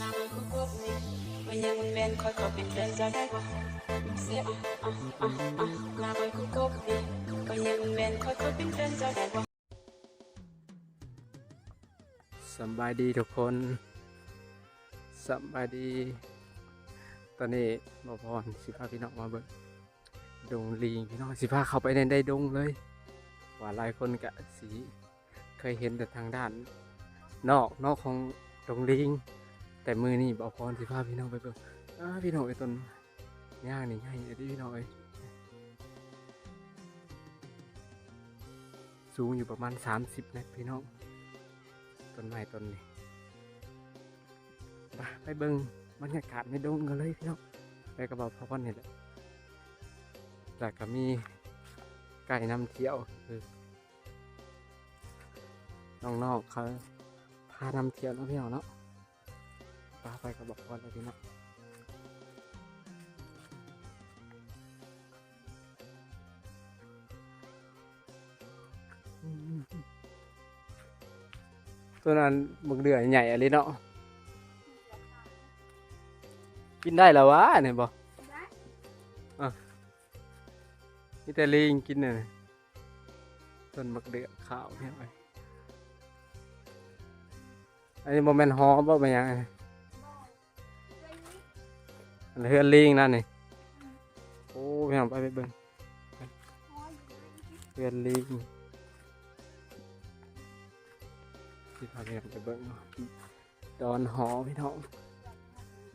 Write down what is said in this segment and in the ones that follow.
นางก็พบนี่มันยังแม่นคอยขอเป็นแฟนจะได้บ่เสียอะอะอะอะนางก็พบนี่มันยังแม่นคอยขอเป็นแฟนจะได้บ่สบายดีทุกคนสบายดี ตอนนี้บอพรสิพาพี่น้องมาเบิ่งดงลิงพี่น้องสิพาเข้าไปในได้ดงเลยว่าหลายคนกะสีเคยเห็นแต่ทางด้าน นอกนอกของดงลิง แต่มือนี่บอพรสิพาพี่น้องไปเบิ่งอ้าพี่น้องไอ้ต้นย่างนี่ง่ายเลยพี่น้องเอ้ยสูงอยู่ประมาณ 30เมตรพี่น้องต้นไม้ต้นนี้ไปไปเบิ่งบรรยากาศในดงกันเลยพี่น้องไปกระเป๋าพ่อพ่อนี่แหละแล้วก็มีไก่นำเที่ยวคือน้องๆเขาพานำเที่ยวเนาะพี่น้องเนาะ ไปไปกระบอกพ่อเลยพี่น้องอืมตัวนั้นบึกเดือยใหญ่อะไรเนาะกินได้แล้ววะเนี่ยบอกอะนี่แต่ลิงกินเนี่ยต้นบักเดือขาวเพียงไปอันนี้โมเมนฮอบ่เป็นหยังไงอัน เฮือนลิงนั่นนี่โอ้พี่น้องไปไปเบิ่งเฮือนลิงที่พาไปไปเบิ้งดอนหอพี่น้อง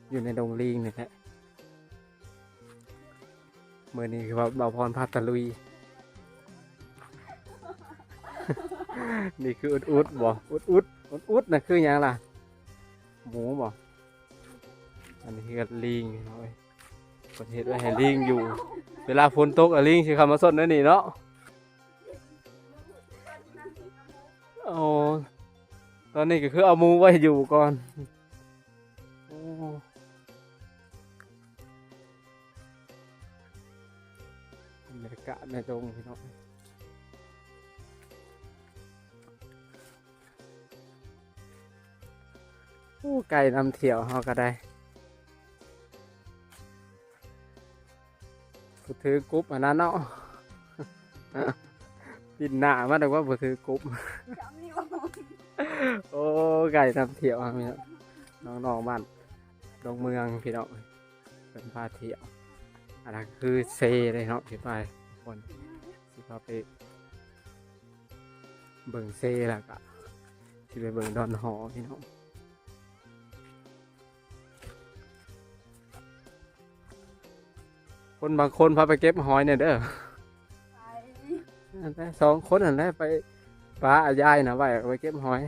อยู่ในดงลิงนี่แหละเมื่อนี้คือว่าเบาพรพาตะลุย นี่คืออุดอุดบ่อุดอุดอุดอุดน่ะคือหยังล่ะหมูบ่ อันนี้คือลิงพี่น้อยประเทศไว้ให้ลิงอยู่ เวลาฝนตกอะลิงสิเข้ามาสดนั่นนี่เนาะโอ้ตอนนี้ก็คือเอามูไว้อยู่ก่อนโอ้บรรยากาศในตรงพี่น้องโอ้ไก่นำเที่ยวเขาก็ได้ ผู้ถือกรุ๊ปอันนั้นเนาะปินหน้ามาแต่ว่าผู้ถือกรุ๊ปโอ้ไก่นำเที่ยวครับพี่น้องน้องๆบ้านดงเมืองพี่น้องเป็นพาเที่ยวอันนั้นคือเซเลยเนาะพี่ไปคนสิพาไปเบิ่งเซแล้วก็สิไปเบิ่งดอนหอพี่น้อง คนบางคนพาไปเก็บหอยเนี่ยเด้ออันนั้นสองคนอันนั้นไปป้าอายายนะไว้เอาไปเก็บหอย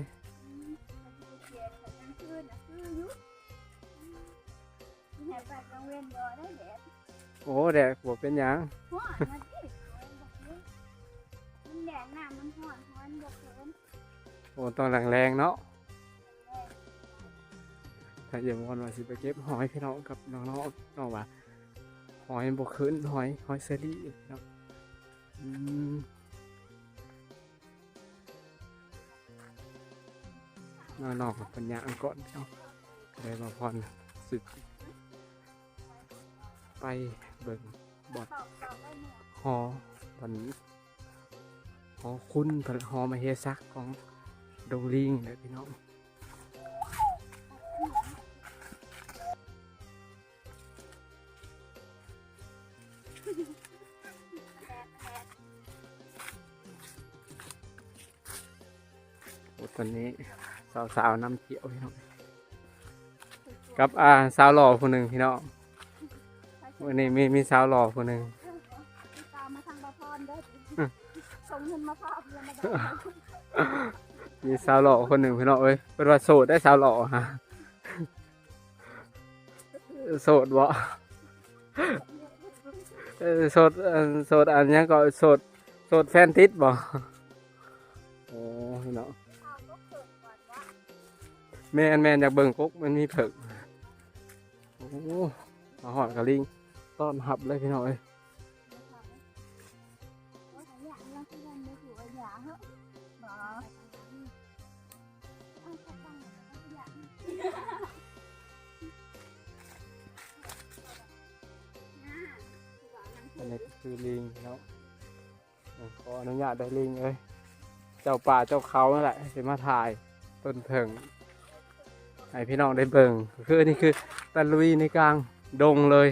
โอ้แดดบอกเป็นหยังมันแดดหนามันห่อนฮ้อนบกเกินโอ้ต้องแรงๆเนาะถ้าอย่างวันว่าสิไปเก็บหอยพี่น้องกับน้องๆน้องว่า หอยบกขึ้นหอยหอยเซรี่เนาะอืมน้อกปัญญาอังก่อนพี่น้องเลยมาพรสึก ไปเบิ่งบอดหอวันนี้หอคุณผลหอมาเฮซักของดงลิงเลยพี่น้อง สาวๆน้ำเขียวพี่น้องกับอ่าสาวหล่อคนหนึ่งพี่น้องวันนี้มีมีสาวหล่อคนหนึ่งตามมาทางบาพรได้อืมส่งเงินมาพร้อมเงินมาได้มีสาวหล่อคนหนึ่งพี่น้องเอ้ยเป็นว่าโสดได้สาวหล่อฮะโสดบ่เออโสดเอ่อโสดอันนี้ก็โสดโสดแฟนติดบ่โอ้พี่น้อง แม่นแม่นอยากเบิ่งกุ๊กมันมีเผิกโอ้มาหอดกระลิงต้อนหับเลยพี่น้อยอันนี้คือลิงเนาะขออนุญาตได้ลิงเลย เจ้าป่าเจ้าเขานั่นแหละจะมาถ่ายต้นเถิง ให้พี่น้องได้เบิ่งคืออันนี้คือตะลุยในกลางดงเลย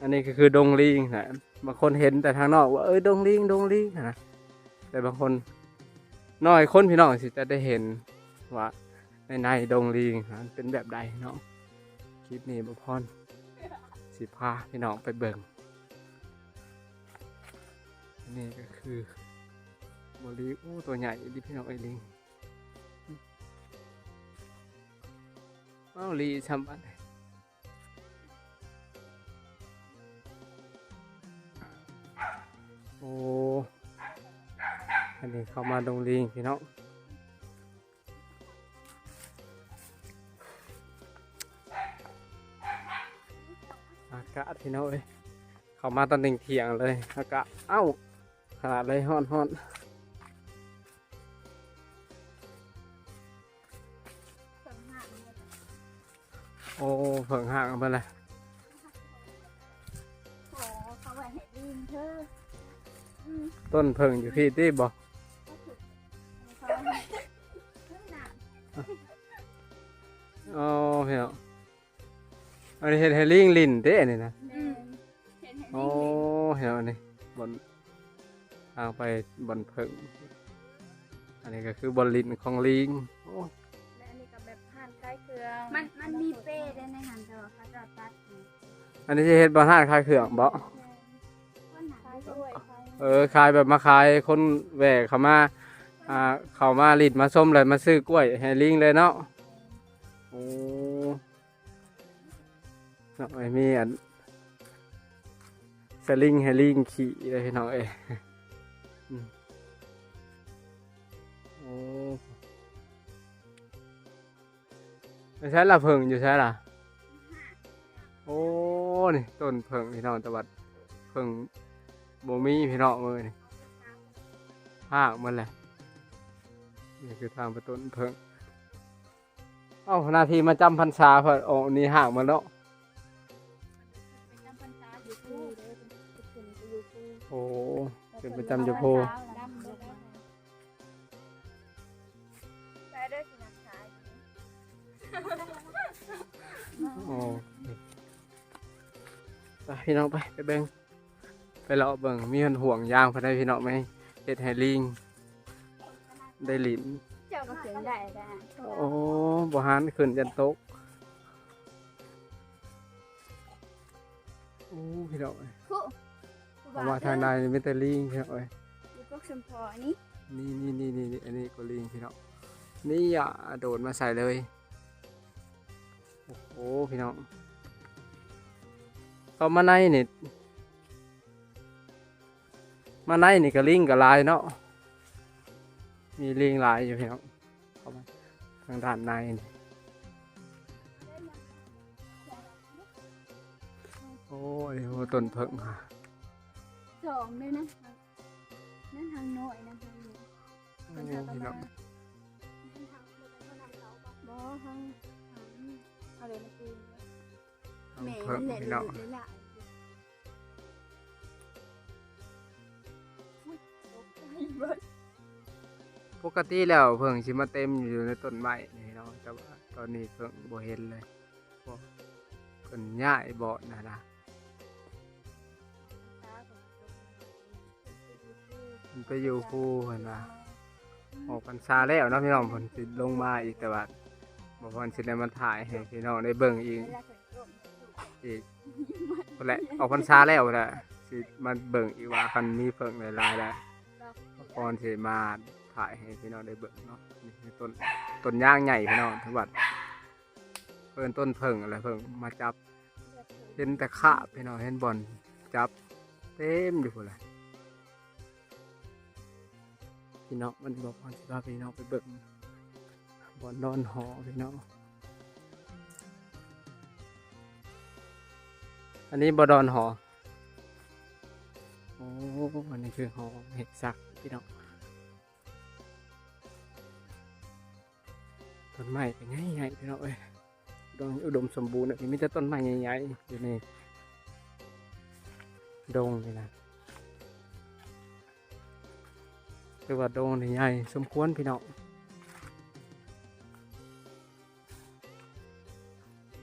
อันนี้ก็คือดงลิงนะบางคนเห็นแต่ทางนอกว่าเอ้ยดงลิงดงลิงนะแต่บางคนน้อยคนพี่น้องสิจะได้เห็นว่าในในดงลิงนะเป็นแบบใดเนาะคลิปนี้บพรสิพาพี่น้องไปเบิ่งนนี่ก็คือบริโอ้ตัวใหญ่ดิพี่น้องไอ้ลิง อ้าลีชำบันโอ้อันนี้เข้ามาดงลิงพี่น้องอากาศพี่น้องเอ้ยเข้ามาตอนเที่ยงเลยอากาศเอ้าขนาดเลยฮ้อนฮ้อน เพิ่งห่างกันไปเลยขอเขาไว้ให้ลิงเธออืมต้นเพิ่งอยู่พี่ที่บอกก็ถูกเขาไว้ให้เฮ้ยน่ะอ๋อพี่น้องอันนี้เห็นเฮลิงลินเด้นี่นะอืมเห็นให้โอ้ลิงเห็นอันนี้บนทางไปบนเพิ่งอันนี้ก็คือบนลินของลิงโอ้ รื่องมันมันมีเป้ด้วยในหันแต่ว่าเขาจะตัดอยู่อันนี้จะเฮ็ดบอลห้านคลายเครื่องบ่คนหนาด้วยเออขายแบบมาขายคนแหวกเขามาอ่าเขามาลิดมาส้มเลยมาซื้อกล้วยให้ลิงเลยเนาะโอ้เนาะไอ้มีอันสลิงให้ลิงขี่เลยพี่น้องเอ้ยอืมโอ้ ไม่ใช่ละเพิงอยู่ใช่ล่ะ โอ้นี่ต้นเพิงพี่น้องตะวัดเพิงโบมีพี่น้องมือนี่หากมันแหละนี่คือทางประตูเพิงเอ้านาทีมาจำพรรษาเพิ่นโอ้นี่ห่างมันแล้วเป็นจำพรรษาอยู่คู่เด้อเป็นขึ้นไปอยู่คู่โอ้เป็นประจำอยู่โพ ไปพี่น้องไปไปเบิ่งไปเลาะเบิ่งมีคนห่วงยางเพิ่นได้พี่น้องไหมเฮ็ดให้ลิงได้หลินเจ้าก็เสียงได้ได้โอ้บ่หันขึ้นจันตกโอ้พี่น้องเอ้ยคู่เอามาทางใดนี่มีแต่ลิงพี่น้องเอ้ยอยู่พวกชมพอนี่นี่นี่นี่นี่นี่อันนี้ก็ลิงพี่น้องนี่อย่าโดดมาใส่เลย โอ้โหพี่น้อง เข้ามาในนี่มาในนี่ก็ลิงกับลายเนาะมีลิงหลายอยู่พี่น้องเข้ามาทางด้านในนี่โอ้ยโอ้ต้นเพิ่งค่ะสองด้วยนะนั่นทางโน้อยนั่นทางนี้โอ้พี่น้องบ่ทางทางนี้เอาเลยมากินต้นแม่เพิ่งแหละ เลยล่ะปกติแล้วเพิ่งสิมาเต็มอยู่ในต้นไม้นี่เนาะแต่ว่าตอนนี้เพิ่งบ่เห็นเลยบ่เพิ่นย้ายบ่นะนะมันไปอยู่ภูเพิ่นว่าออกพรรษาแล้วเนาะพี่น้องเพิ่นสิลงมาอีกแต่ว่าบ่เพิ่นสิได้มาถ่ายให้พี่น้องได้เบิ่งอีกอีกพุ่นแหละออกพรรษาแล้วแหละสิมาเบิ่งอีกว่าคันมีเพิ่งหลายๆแล้ว ก่อนสิมาถ่ายให้พี่น้องได้เบิ่งเนาะนี่ต้นต้นย่างใหญ่พี่น้องทุกวัดเพิ่นต้นเพิ่งอะไรเพิ่งมาจับเห็นแต่ขาบพี่น้องเห็นบอลจับเต็มอยู่พุ่นเลยพี่น้องมันบอกว่าสิพาพี่น้องไปเบิ่งบอลนอนหอพี่น้องอันนี้บอดอนหอ โอ้อันนี้คือหอมเห็ดสักพี่น้องต้นไม้เป็นไงใหญ่พี่น้องเอ้ยดมอุดมสมบูรณ์อะมีแต่ต้นไม้ใหญ่ๆอยู่นี่ดงนี่นะคือว่าดงนี่ใหญ่สมควรพี่น้อง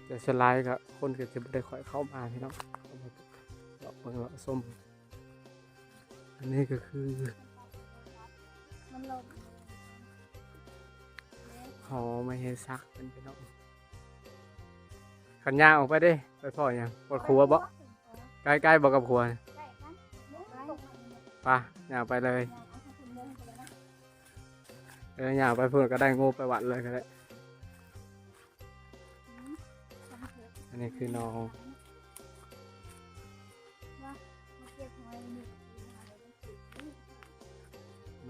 จะสไลด์กับคนก็จะได้ค่อยเข้ามาพี่น้องเข้าเลาะเบิ่งเลาส้ม อันนี้ก็คือมันลงหอไม่ให้ซักเป็นพี่น้องขันยาออกไปด้ไปพ่อยังปวดครัวบ่ใกล้ๆบอกกับครัวไป่ะย่าไปเลยเออย่าไปเพื่อนก็ได้งูไปวัดเลยก็ได้อันนี้คือน้อง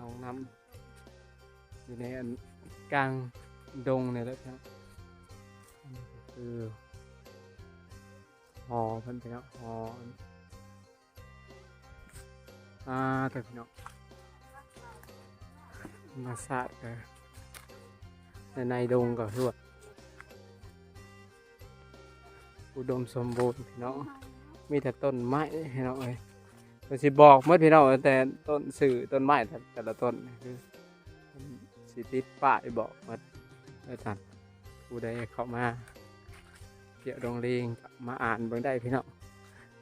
องน้ำอยู่ในอันกลางดงเนี่ยแล้วครับคือหอพิ่นไปแล้วหออ่าแต่พี่น้องมาสาดกันในในดงก็คือว่าอุดมสมบูรณ์พี่น้องมีแต่ต้นไม้พี่น้องเอ้ย ก็สิบอกเมื่อพี่น้องแต่ต้นสื่อต้นไม้แต่แต่ละต้นคือสิติดป้ายบอกหมาอาจารย์ผู้ใดเข้ามาเกี่ยวโรงเรียนก็มาอ่านเบิ่งได้พี่น้อง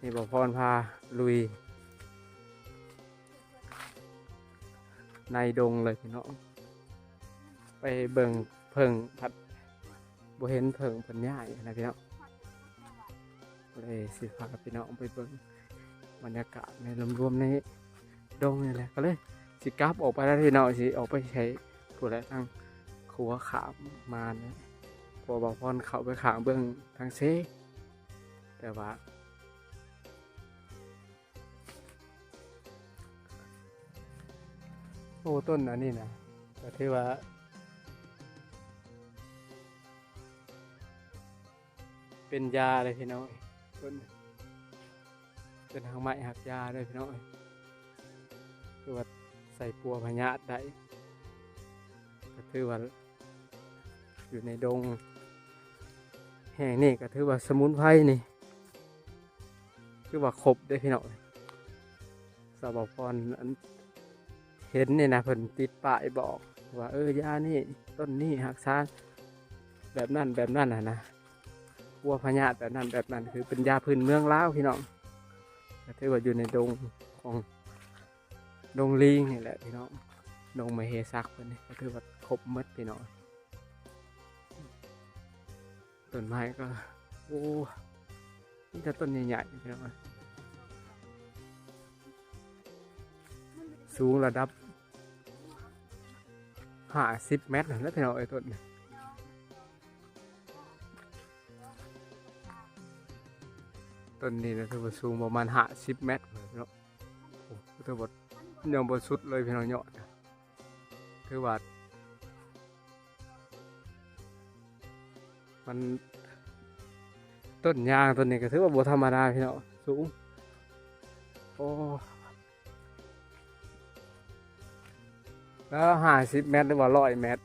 นี่บอกพรพาลุย ในดงเลยพี่น้องไปเบิ่งเพิงผัดบ่เห็นเพิงเพิ่นย่ายนะพี่น้องเลยสิพาพี่น้องไปเบิ่ง บรรยากาศในรวมๆในดงนี่แหละก็เลยสิกลับออกไปแล้วพี่น้อสิออกไปใช้ผู้ใดทางครัวขามมาเนี่ยพอบอกพรเข้าไปขางเบื้องทางเซแต่ว่าโอ้ต้นอันนี้นะก็ที่ว่าเป็นยาเลยพี่น้องต้น เป็นทางไม้หักยาด้วยพี่น้องเอ้ยคือว่าใส่ปัวพญาได้ก็ถือว่าอยู่ในดง แห่งนี่ก็ถือว่าสมุนไพรนี่คือว่าครบได้พี่น้องเอ้ยสาวบอกพรอันเห็นนี่นะเพิ่นติดป้ายบอกว่าเออยานี่ต้นนี่หักซานแบบนั้นแบบนั้นนะนะปัวพญาแบบนั้นแบบนั้นคือเป็นยาพื้นเมืองลาวพี่น้อง ถือว่าอยู่ในดงของดงลิงนี่แหละพี่น้องดงมาเฮซักเพิ่นนี่ก็ถือว่าครบหมดพี่น้องต้นไม้ก็โอ้นี่แต่ต้นใหญ่ๆพี่น้องสูงระดับห้าสิบเมตรแล้วพี่น้องไอ้ต้น ต้นนี้นะถือว่าสูงประมาณห้าสิบเมตรเลยพี่น้องโอ้ถือว่ายังบนสุดเลยพี่น้องเนาะคือว่ามันต้นยางต้นนี้ก็ถือว่าบ่ธรรมดาพี่น้องสูงโอ้แล้วห้าสิบเมตรหรือว่าร้อยเมตร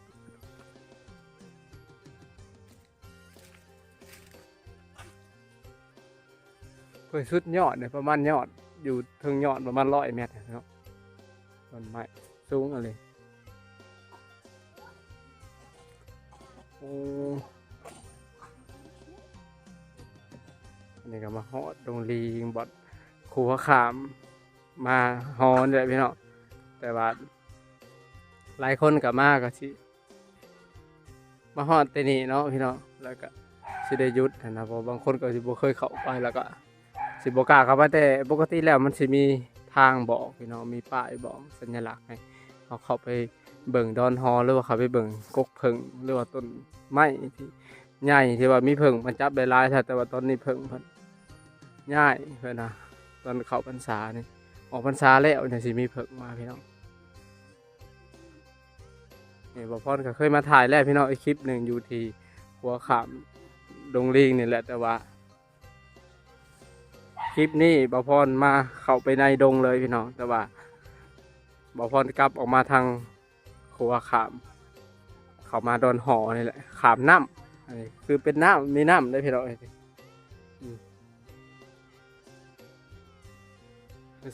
เพื่อสุดยอดเนี่ยประมาณยอดอยู่ถึงยอดประมาณร้อยเมตรเนาะต้นไม้สูงอะไรโอ้อันนี้ก็มาฮอดตรงลีงบอดขัวขาม มาฮอนเลยพี่เนาะแต่ว่าหลายคนกับมากก็สิมาฮอดแต่นี่เนาะพี่เนาะแล้วก็สิได้ยุดนะเพราะบางคนก็สิบ่เคยเข้าไปแล้วก็ สิบกล้าครับว่าแต่ปกติแล้วมันสิมีทางบอกพี่น้องมีป้ายบอกสัญลักษณ์ให้เขาเข้าไปเบิ่งดอนฮอหรือว่าเขาไปเบิ่งกกเพิงหรือว่าต้นไม้ที่ใหญ่ที่ว่ามีเพิงมันจับได้หลายแต่ว่าตอนนี้เพิงมันใหญ่เพื่นนะตอนเข้าพรรษานี่ออกพรรษาแล้วเนี่ยสิมีเพิงมาพี่น้องนี่บอกพ่อก็เคยมาถ่ายแล้วพี่น้องอีกคลิปหนึ่งอยู่ที่หัวขามดงลิงนี่แหละแต่ว่า คลิปนี้บอพรมาเข้าไปในดงเลยพี่น้องแต่ว่าบอพรกลับออกมาทางขัวขาม เข้ามาดอนหอนี่แหละขามน้ำอันนี้คือเป็นน้ำมีน้ำได้พี่น้อง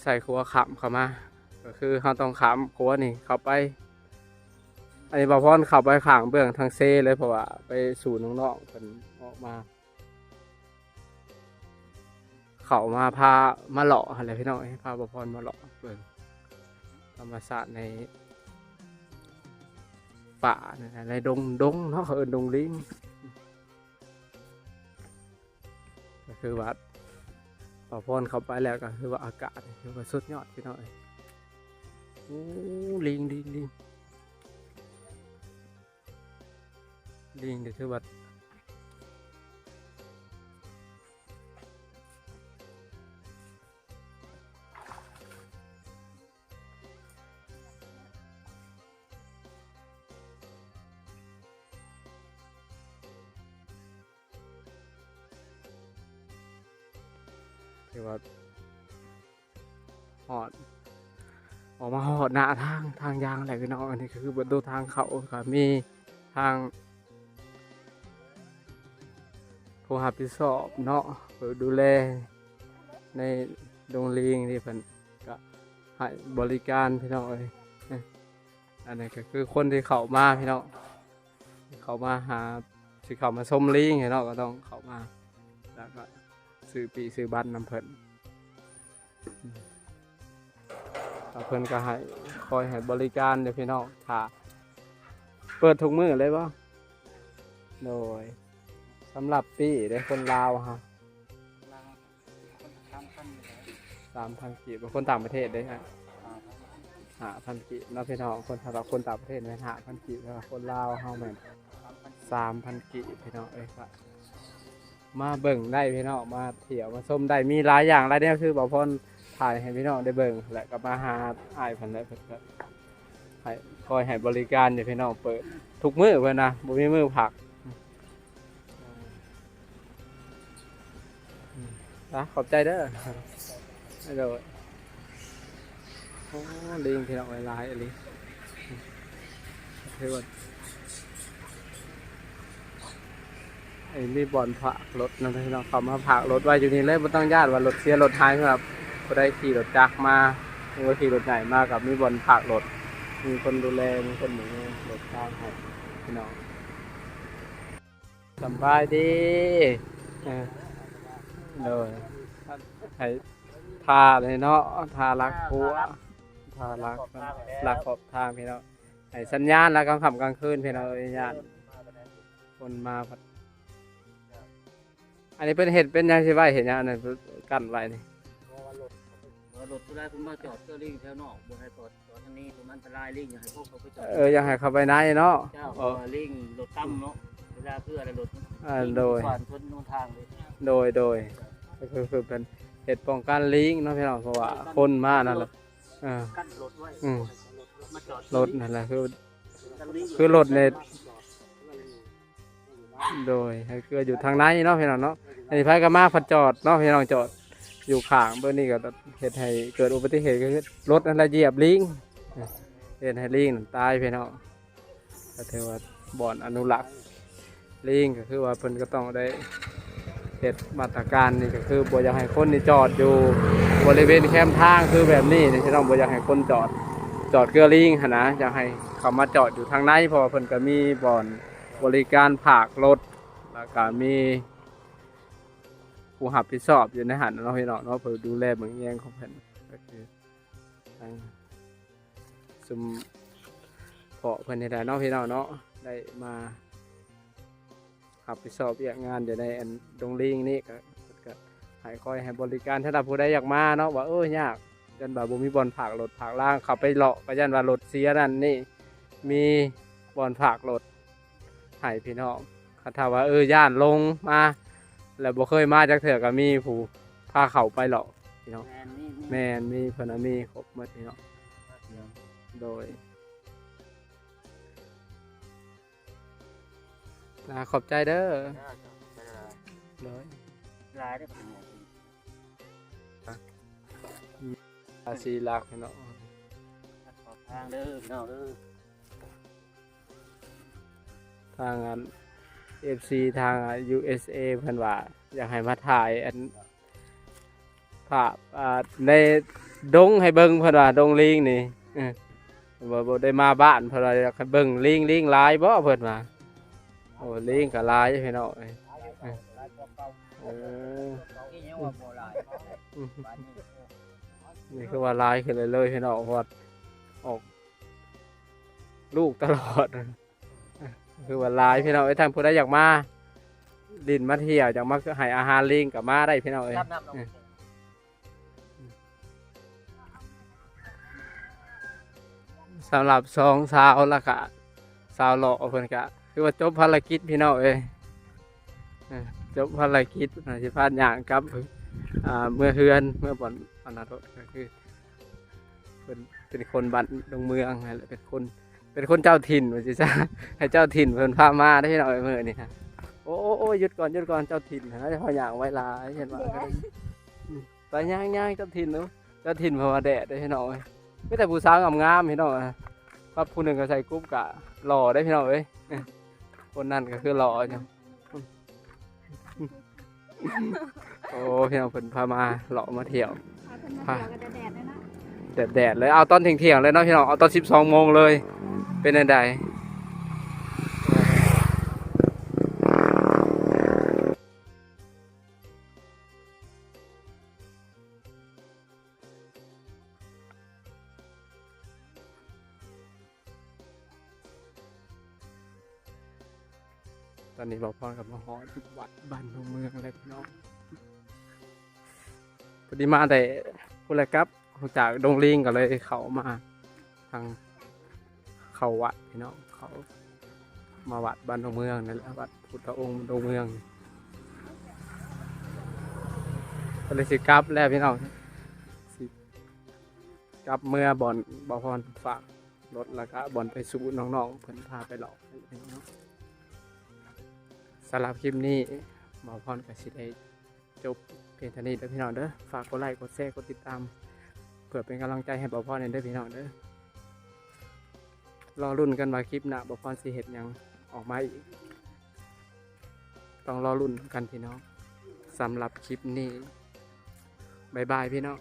ใส่ครัวขำเข้ามา ก็คือเราต้องขำครัวนี่เข้าไป อันนี้บอพอนเข้าไปขางเบื้องทางเซเลยเพราะว่าไปสู่น้องๆเป็นออกมา เขามาพามาหล่ออะไรพี่น้องให้พาบอพรมาหล่อเบิ่งธรรมศาสตร์ในป่าเนี่ยนะในดงดงเนาะเขาเอินดงลิงก็คือว่าบอพรเข้าไปแล้วก็คือว่าอากาศคือว่าสุดยอดพี่น้องโอ้ลิงลิงลิงลิงเดี๋ยวคือว่า น้องอันนี้คือบนดูทางเขาค่ะมีทางผู้รับผิดชอบเนาะเปิดดูแลในโรงเรียนที่เพิ่นก็ให้บริการพี่น้องเลยนะอันนี้ก็คือคนที่เข้ามาพี่น้องเข้ามาหาสิเข้ามาชมลิงพี่น้องก็ต้องเข้ามาแล้วก็ซื้อปีซื้อบัตรนำเพิ่นอืมแล้ว เพิ่นก็ให้คอยให้บริการเดี๋ยวพี่น้องค่ะเปิดทุกมือเลยบ่โดยสำหรับปีได้คนลาวฮะสามพันกีบคนต่างประเทศได้ฮะหาพันกีบเนาะพี่น้องคนสำหรับคนต่างประเทศแม่นหาพันกีบแล้วคนลาวเฮาแม่นสามพันกีบพี่น้องเอ้ยครับมาเบิ่งได้พี่น้องมาเที่ยวมาชมได้มีหลายอย่างหลายแนวคือบอกพอน ถ่ายให้พี่น้องได้เบิ่งและก็มาหาอ้ายเพิ่นได้เพิ่นก็ให้คอยให้บริการอยู่พี่น้องเปิด ทุกมื้อเพิ่นนะบ่มีมื้อพักนะขอบใจเด้อให้โดยโอ้ลิงพี่น้องหลายๆอันนี้คือว่าไอ้นี่บอลผักรถนะพี่น้องเขามาผักรถไว้อยู่นี่เลยไม่ต้องญาติว่ารถเสียรถหายครับ ก็ได้ขี่รถจักรมาหรือว่าขี่รถใหญ่มากับมีบอลผักรถมีคนดูแลมีคนหนุนรถข้างให้พี่น้องสบายดีเออเลยให้ทาเลยเนาะทารักผัวทารักรักขอบทางพี่น้องให้สัญญาณแล้วกลางค่ำกลางคืนพี่น้องเอ้ยญาติคนมาอันนี้เป็นเห็ดเป็นยังใช่ไหมเห็นยังอันนั้นกั้นไว้นี่ ถตัวแรกผมมาจอดเจอลิงแถวนอกบ่ให้จอดจอดทางนี้ผมอันตรายลิงอย่าให้พวกเขาไปจอดเอออยากให้เข้าไปในเนาะเจ้าเออลิงรถตั้มเนาะเวลาเพื่ออะไรรถอ่าโดย ผ่านคนนู่นทางเลยโดยโดยก็คือคือเป็นเห็ดป้องกันลิงเนาะพี่น้องเพราะว่าคนมานั่นแหละเออกั้นรถไว้อืม มาจอดรถนั่นแหละคือกันลิงคือรถในโดยให้คืออยู่ทางในเนาะพี่น้องเนาะอันนี้พายก็มาพัดจอดเนาะพี่น้องจอด อยู่ข้างเบอร์นี้ก็เห็ดให้เกิดอุบัติเหตุก็คือรถนั่นแหละเหยียบลิงเห็ดให้ลิงตายพี่น้องก็ถือว่าบ่อนอนุรักษ์ลิงก็คือว่าเพิ่นก็ต้องได้เฮ็ดมาตรการนี่ก็คือบ่อยากให้คนนี่จอดอยู่บริเวณแคมทางคือแบบนี้นี่ที่ต้องบ่อยากให้คนจอดจอดเกลือลิงหั่นนะอยากให้เขามาจอดอยู่ทางในเพราะว่าเพิ่นก็มีบ่อนบริการผากรถแล้วก็มี ผู้รับผิดชอบอยู่ในหันเนาะพี่น้องเนาะเพื่อดูแลเมืองแยงของเพิ่นก็คือทางซุมเพาะเพิ่นนี่แหละเนาะพี่น้องเนาะได้มาขับไปสอบเรียกงานอยู่ในอันดงลิงนี่ก็ก็ให้คอยให้บริการถ้าเราผู้ใดอยากมาเนาะว่าเออยากยันบ่าบ่มีบอลผักรถผักล่างขับไปเลาะก็ยันว่ารถเสียนั่นนี่มีบอลผักรถให้พี่น้องคันถ้าว่าเออย่านลงมา แล้วบ่เคยมาจักเถื่อก็มีผู้พาเขาไปเลาะพี่น้องแมนนี่นี่แม่นมีเพิ่นน่ะมีครบหมดพี่น้องโดยนะขอบใจเด้อเลยลายได้ผมอาซีลักเนาะขอบทางเด้อพี่น้องเด้อทาง อัน FC ทาง USA เพิ่นว่า อยากให้มาถ่ายอันภาพอ่าในดงให้เบิ่งเพิ่นว่าดงลิงนี่เออบ่บ่ได้มาบ้านเพิ่นว่าอยากให้เบิ่งลิงลิงหลายบ่เพิ่นว่าโอ้ลิงก็หลายพี่น้องเอ้ยเออที่ยังว่าบ่หลายอืมบ้านนี้นี่คือว่าหลายขึ้นเลยเลยพี่น้องเพราะว่าออก ลูกตลอด คือว่าหลายพี่น้องไอ้ยทางผู้ใดอยากมาดินมาเที่ยวอยากมาให้อาหารลิงกับมาได้พี่น้องเอ้ยรับน้ำน้องสำหรับสองสาวและกะสาวหล่อเพิ่นกะ คือว่าจบภารกิจพี่น้องเอ้ยเอ้ยจบภารกิจนะสิพาดอย่างกลับอ่าเมื่อเฮือนเมื่อบ่อนอนาคตก็คือเป็นเป็นคนบ้านดงเมืองนั่นแหละเป็นคน เป็นคนเจ้าถิ่นว่าสิจ้าให้เจ้าถิ่นเพิ่นพามาได้พี่น้องเอ้ยมื้อนี้ฮะโอ้โอ้โอ้หยุดก่อนหยุดก่อนเจ้าถิ่นนะพออย่างไว้หลายเห็นว่าก็ได้อืมไปย่างย่างเจ้าถิ่นเนาะเจ้าถิ่นเพราะว่าแดดได้อพี่น้องเอ้ยไม่แต่ผู้สาวงามๆพี่น้องอะครับผู้หนึ่งก็ใส่กรุ๊ปกะหล่อได้พี่น้องเอ้ยคนนั้นก็คือหล่อจังโอ้พี่น้องเพิ่นพามาหล่อมาเที่ยวพาเพิ่นมาเที่ยวกันแดดๆเลยนะแดดๆเลยเอาตอนเที่ยงๆเลยเนาะพี่น้องเอาตอนสิบสองโมงเลย เป็นไงใดตอนนี้บอกพ่อกับมาฮอดวัดบ้านเมืองเลยพี่น้องพอดีมาแต่ผู้ไรครับจากดงลิงก็เลยเขามาทาง เขาวัดพี่น้องเขามาวัดบ้านดงเมืองนั่นแหละวัดพุทธองค์ดงเมืองก็เลยสิกลับแล้วพี่น้องสิกลับเมื่อบ่อนบ่อพรฝากรถแล้วก็บ่อนไปสู่น้องๆเพิ่นพาไปหลอกพี่น้องสำหรับคลิปนี้หมอพรกับสิได้จบเพียงเท่านี้เด้อพี่น้องเด้อฝากกดไลค์กดแชร์กดติดตามเพื่อเป็นกำลังใจให้บอพรเด้อพี่น้องเด้อ รอรุ่นกันว่าคลิปหน้าบอพรสีเห็ดยังออกมาอีก ต้องรอรุ่นกันพี่น้องสำหรับคลิปนี้บายบายพี่น้อง